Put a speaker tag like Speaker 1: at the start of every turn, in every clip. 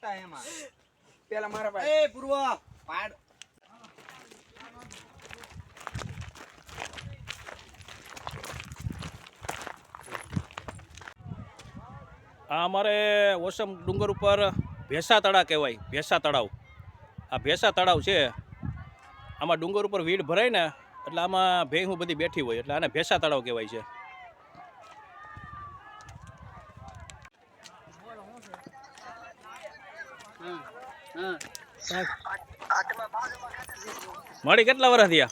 Speaker 1: ફોટા એમાં
Speaker 2: પેલા મારા ભાઈ.
Speaker 1: એ પૂર્વ. પાડ.
Speaker 3: આ અમારે ઓસમ ડુંગર ઉપર ભેંસા તળાવ કહેવાય ભેંસા તળાવ. આ ભેંસા તળાવ છે. આમાં ડુંગર ઉપર વીડ ભરાય ને એટલે આમાં ભેંસું બધી બેઠી હોય એટલે આને ભેસા તળાવ કહેવાય છે. મળી કેટલા વર્ષ થયા?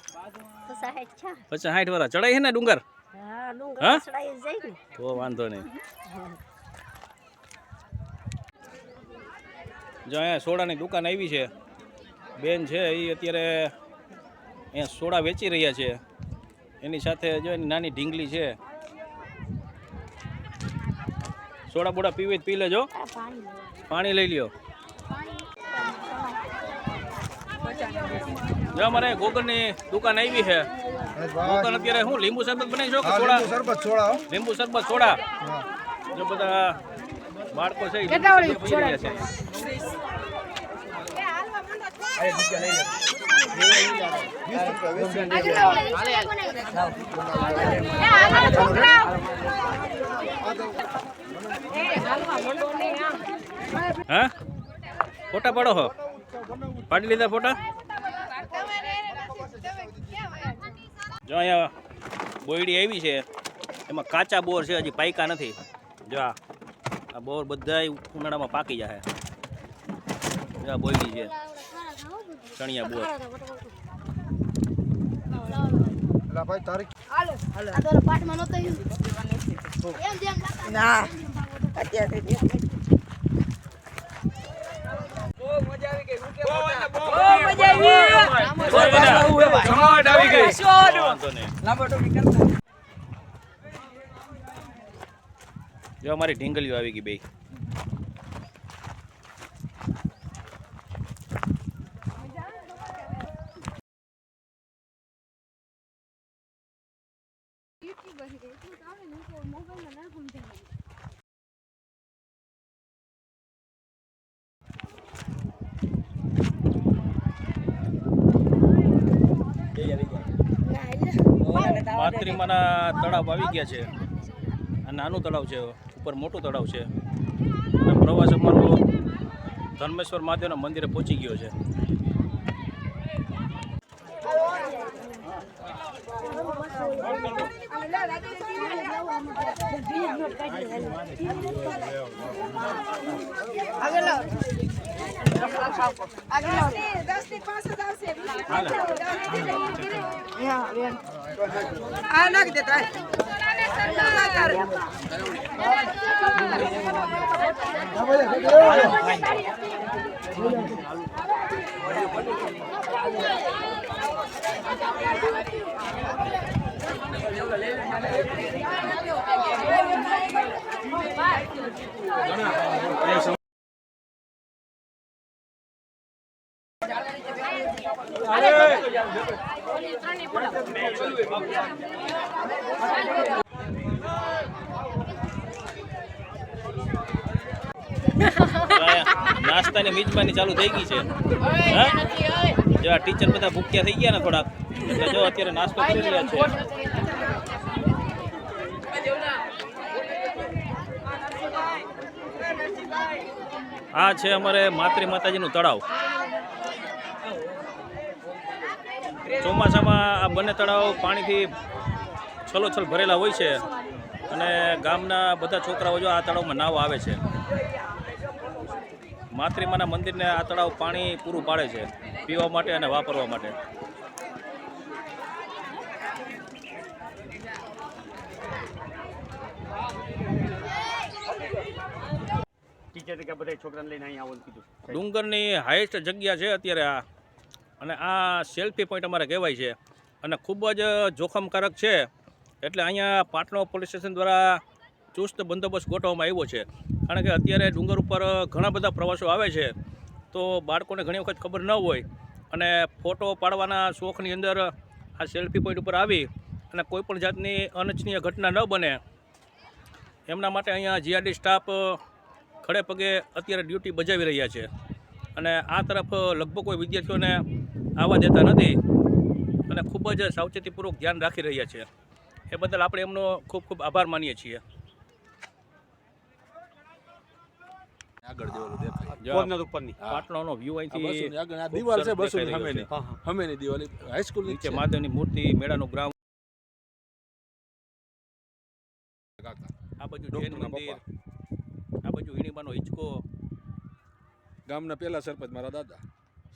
Speaker 3: પચાસ સાઠ વર્ષ ચડાય છે ને ડુંગર?
Speaker 4: હા?
Speaker 3: વાંધો નહીં. જો અહીંયા સોડાની દુકાન આવી છે. બેન છે એ અત્યારે અહીંયા સોડા વેચી રહ્યા છે. એની સાથે જો એની નાની ઢીંગલી છે. સોડા બોડા પીવી પી લેજો.
Speaker 4: પાણી
Speaker 3: લઈ લ્યો. જો અમારે ગોગલની દુકાન આવી છે. ગોગલ અત્યારે શું લીંબુ શરબત બનાવી છો કે સોડા
Speaker 2: શરબત સોડા
Speaker 3: લીંબુ શરબત સોડા જો બધા બાળકો છે હા? ફોટા પાડો હો. પાડી લીધા ફોટા? જો અહીંયા બોયડી આવી છે. એમાં કાચા બોર છે હજી પાયકા નથી. જો આ બોર બધા ઉનાળામાં પાકી જાય જો બોયડી છે. ચણિયા બોર.
Speaker 2: ભાઈ તારીખ
Speaker 4: આ તો ઓલા પાટમાં નહોતો ઈ. એમ જેમ લાગતા
Speaker 2: ના અત્યારે
Speaker 3: જો અમારી ઢીંગલીઓ આવી ગઈ બે
Speaker 4: એટલે
Speaker 3: તળાવ આવી ગયા છે. આ નાનું તળાવ છે ઉપર મોટું તળાવ છે. અને પ્રવાસ અમારો ધર્મેશ્વર મહાદેવના મંદિરે પહોંચી ગયો છે.
Speaker 2: આ નાખી દે તાય
Speaker 3: તો અહીંયા નાસ્તાની મિજબાની ચાલુ થઈ ગઈ છે. જો આ ટીચર બધા ભૂખ્યા થઈ ગયા ને થોડાક, એટલે જો અત્યારે નાસ્તો કરી રહ્યા છે. આ છે અમારે માતૃ માતાજીનું તળાવ. ચોમાસામાં આ બંને તળાવ પાણીથી છલોછલ ભરેલા હોય છે અને ગામના બધા છોકરાઓ જો આ તળાવમાં નાવ આવે છે. માતૃમાના મંદિરને આ તળાવ પાણી પૂરું પાડે છે પીવા માટે અને વાપરવા માટે.
Speaker 1: ટીચર કે બધા છોકરાને લઈને અહીં આવવાનું કીધું.
Speaker 3: ડુંગરની હાઈએસ્ટ જગ્યા છે અત્યારે આ. અને આ સેલ્ફી પોઈન્ટ અમારે કહેવાય છે. અને ખૂબ જ જોખમકારક છે. એટલે અહીંયા પાટણો પોલીસ સ્ટેશન દ્વારા ચુસ્ત બંદોબસ્ત ગોઠવવામાં આવ્યો છે. કારણ કે અત્યારે ડુંગર ઉપર ઘણા બધા પ્રવાસો આવે છે. તો બાળકોને ઘણી વખત ખબર ન હોય. અને ફોટો પાડવાના શોખની અંદર આ સેલ્ફી પોઈન્ટ ઉપર આવી અને કોઈપણ જાતની અનિચ્છનીય ઘટના ન બને. એમના માટે અહીંયા જીઆરડી સ્ટાફ ખડે પગે અત્યારે ડ્યુટી બજાવી રહ્યા છે. અને આ તરફ લગભગ કોઈ વિદ્યાર્થીઓને આવવા દેતા નથી. અને ખૂબ જ સાવચેતીપૂર્વક ધ્યાન રાખી રહ્યા છે. એ બદલ આપણે એમનો ખૂબ ખૂબ આભાર માનીએ છીએ.
Speaker 5: આગળ દેખાય.
Speaker 1: કોર્નર ઉપરની.
Speaker 3: વ્યૂ અહીંથી
Speaker 5: આ છે દિવાલ. હાઈસ્કૂલ
Speaker 3: નીચે મહાદેવની મૂર્તિ મેળાનું ગ્રાઉન્ડ આ બાજુ જૈન મંદિર. આ બાજુ હિંચકો.
Speaker 5: ગામના પહેલા સરપંચ મારા દાદા.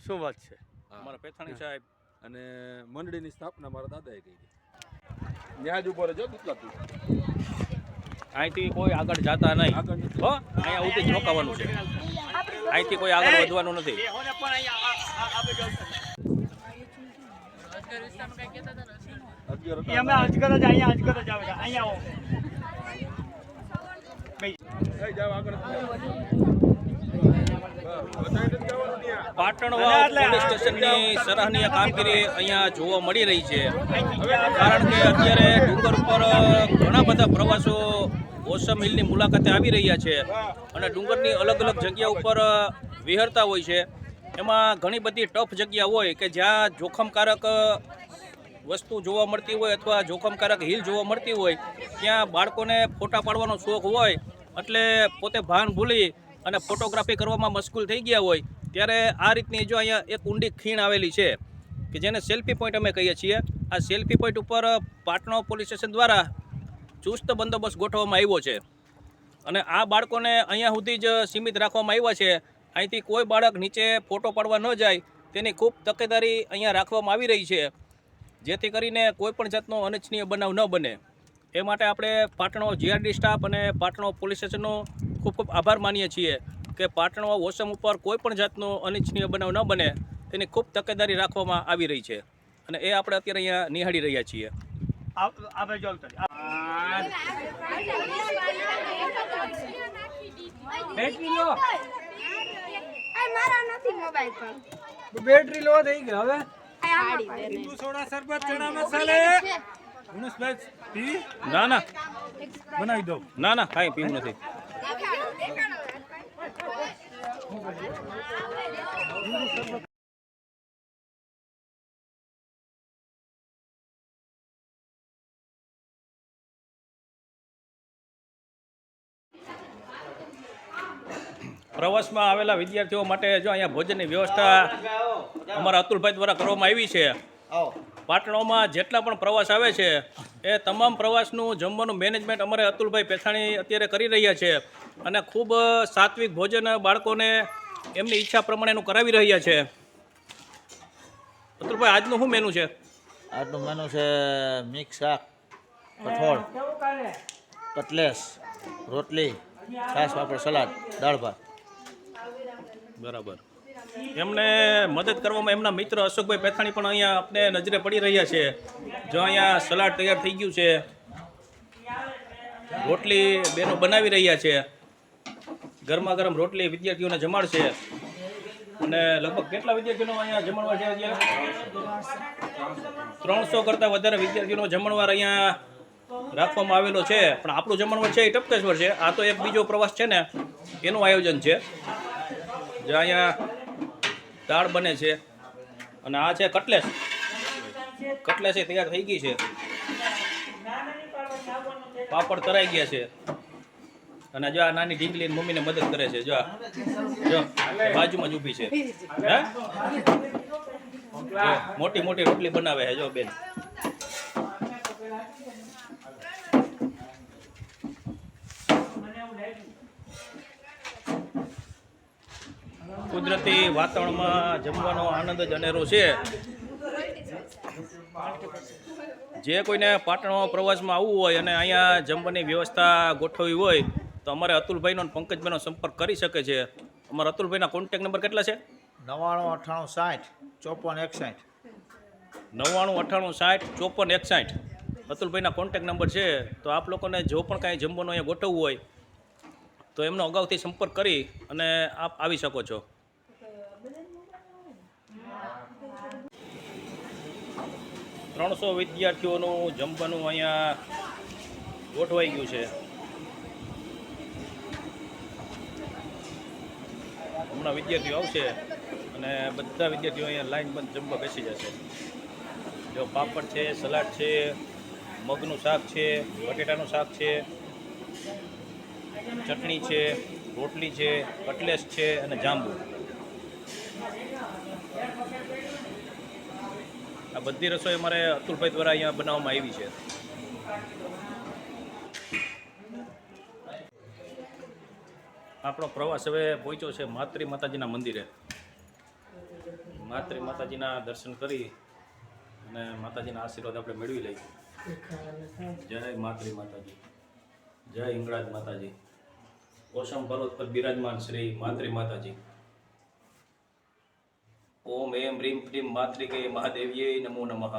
Speaker 1: શું વાત છે.
Speaker 3: અમારા પેથાણી સાહેબ
Speaker 5: અને મંડળીની સ્થાપના મારા દાદાએ કરી ન્યાજ ઉપર જો કેટલા
Speaker 3: અહીંથી કોઈ આગળ જાતા નહીં.
Speaker 5: આગળ
Speaker 3: હો અહીંયા જ રોકાવાનું છે. અહીંથી કોઈ આગળ વધવાનું નથી.
Speaker 1: અમે અજગર જ અહીંયા અજગર જ આવે અહીંયા આવો.
Speaker 5: જાવ આગળ. ત્યાં
Speaker 3: પોલીસ સ્ટેશનની સરાહનીય કામગીરી અહીંયા જોવા મળી રહી છે. કારણ કે અત્યારે ડુંગર ઉપર ઘણા બધા પ્રવાસો ઓસમ હિલની મુલાકાતે આવી રહ્યા છે. અને ડુંગરની અલગ અલગ જગ્યા ઉપર વિહરતા હોય છે. એમાં ઘણી બધી ટફ જગ્યા હોય કે જ્યાં જોખમકારક વસ્તુ જોવા મળતી હોય અથવા જોખમકારક હિલ જોવા મળતી હોય ત્યાં બાળકોને ફોટા પાડવાનો શોખ હોય એટલે પોતે ભાન ભૂલી અને ફોટોગ્રાફી કરવામાં મશગુલ થઈ ગયા હોય ત્યારે આ રીતની જો અહીંયા એક ઊંડી ખીણ આવેલી છે કે જેને સેલ્ફી પોઈન્ટ અમે કહીએ છીએ. આ સેલ્ફી પોઈન્ટ ઉપર પાટણો પોલીસ સ્ટેશન દ્વારા ચુસ્ત બંદોબસ્ત ગોઠવવામાં આવ્યો છે. અને આ બાળકોને અહીંયા સુધી જ સીમિત રાખવામાં આવ્યા છે. અહીંથી કોઈ બાળક નીચે ફોટો પાડવા ન જાય તેની ખૂબ તકેદારી અહીંયા રાખવામાં આવી રહી છે. જેથી કરીને કોઈ પણ જાતનો અનિચ્છનીય બનાવ ન બને. એ માટે આપણે પાટણો જીઆરડી સ્ટાફ અને પાટણો પોલીસ સ્ટેશનનો ખૂબ ખૂબ આભાર માનીએ છીએ. કે પાટણમાં ઓસમ ઉપર કોઈ પણ જાતનો અનિચ્છનીય બનાવ ન બને તેની ખૂબ તકેદારી રાખવામાં આવી રહી છે. અને એ આપણે અત્યારે અહીંયા નિહાળી રહ્યા છીએ.
Speaker 2: બેટરી લો.
Speaker 4: આ મારા નથી મોબાઈલ પણ
Speaker 2: બેટરી લો થઈ ગઈ હવે. સોડા ચણા
Speaker 3: ના ના.
Speaker 1: બનાવી દો.
Speaker 3: ના ના કાંઈ પીવું નથી. પ્રવાસમાં આવેલા વિદ્યાર્થીઓ માટે જો અહીંયા ભોજનની વ્યવસ્થા અમારા અતુલભાઈ દ્વારા કરવામાં આવી છે. પાટણોમાં જેટલા પણ પ્રવાસ આવે છે એ તમામ પ્રવાસનું જમવાનું મેનેજમેન્ટ અમારે અતુલભાઈ પેથાણી અત્યારે કરી રહ્યા છે. અને ખૂબ સાત્વિક ભોજન બાળકોને એમની ઈચ્છા પ્રમાણેનું કરાવી રહ્યા છે. અતુલભાઈ આજનું શું મેનુ છે?
Speaker 6: આજનું મેનુ છે મિક્સ શાક કઠોળ કટલેસ રોટલી છાશ પાપડ સલાડ દાળ ભાત.
Speaker 3: બરાબર. એમને મદદ કરવામાં એમના મિત્ર અશોકભાઈ પેથાણી પણ અહીંયા આપણે નજરે પડી રહ્યા છે. જો અહીંયા સલાડ તૈયાર થઈ ગયું છે. રોટલી બેનો બનાવી રહ્યા છે. ગરમા ગરમ રોટલી વિદ્યાર્થીઓને જમાડશે. અને લગભગ કેટલા વિદ્યાર્થીઓનો અહીંયા જમણવાર છે ત્રણસો કરતાં વધારે વિદ્યાર્થીઓનો જમણવાર અહીંયા રાખવામાં આવેલો છે. પણ આપણું જમણવાર છે એ ટપકેશ્વર છે. આ તો એક બીજો પ્રવાસ છે ને, એનું આયોજન છે. જે અહીંયા દાળ બને છે. અને આ છે કટલેસ. કટલેસ એ તૈયાર થઈ ગઈ છે. પાપડ તરાઈ ગયા છે. અને જો આ નાની ઢીંગલી મમ્મીને મદદ કરે છે, જો જો બાજુમાં જ ઊભી છે. મોટી મોટી રોટલી બનાવે છે, જો બેન. કુદરતી વાતાવરણમાં જમવાનો આનંદ જ અનેરો છે. જે કોઈને પાટણો પ્રવાસમાં આવવું હોય અને અહીંયા જમવાની વ્યવસ્થા ગોઠવવી હોય તો અમારે અતુલભાઈનો અને પંકજભાઈનો સંપર્ક કરી શકે છે. અમારા અતુલભાઈના કોન્ટેક નંબર કેટલા છે?
Speaker 6: નવ્વાણું અઠ્ઠાણું સાઠ ચોપન એકસાઠ.
Speaker 3: નવ્વાણું અઠ્ઠાણું સાઠ ચોપન એકસાઠ. અતુલભાઈના કોન્ટેક નંબર છે. તો આપ લોકોને જો પણ કાંઈ જમવાનું અહીંયા ગોઠવવું હોય તો એમનો અગાઉથી સંપર્ક કરી અને આપ આવી શકો છો. ત્રણસો વિદ્યાર્થીઓનું જમવાનું અહીંયા ગોઠવાઈ ગયું છે. હમણાં વિદ્યાર્થીઓ આવશે અને બધા વિદ્યાર્થીઓ અહીંયા લાઈન બંધ જમવા બેસી જશે. જો પાપડ છે, સલાડ છે, મગનું શાક છે, બટેટાનું શાક છે, ચટણી છે, રોટલી છે, કટલેસ છે અને જાંબુ. આ બધી રસોઈ અમારે અતુલભાઈ દ્વારા અહીંયા બનાવવામાં આવી છે. આપણો પ્રવાસ હવે પહોંચ્યો છે માતૃ માતાજીના મંદિરે. માતૃ માતાજીના દર્શન કરી અને માતાજીના આશીર્વાદ આપણે મેળવી લઈએ. જય માતૃ માતાજી. જય હિંગળાજ માતાજી. ઓસમ પર્વત પર બિરાજમાન શ્રી માતૃ માતાજી. ઓમ એમ રીમ પ્રીમ માતૃકે મહાદેવીએ નમો નમઃ.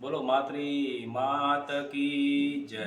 Speaker 3: બોલો માતૃ માત કી જય.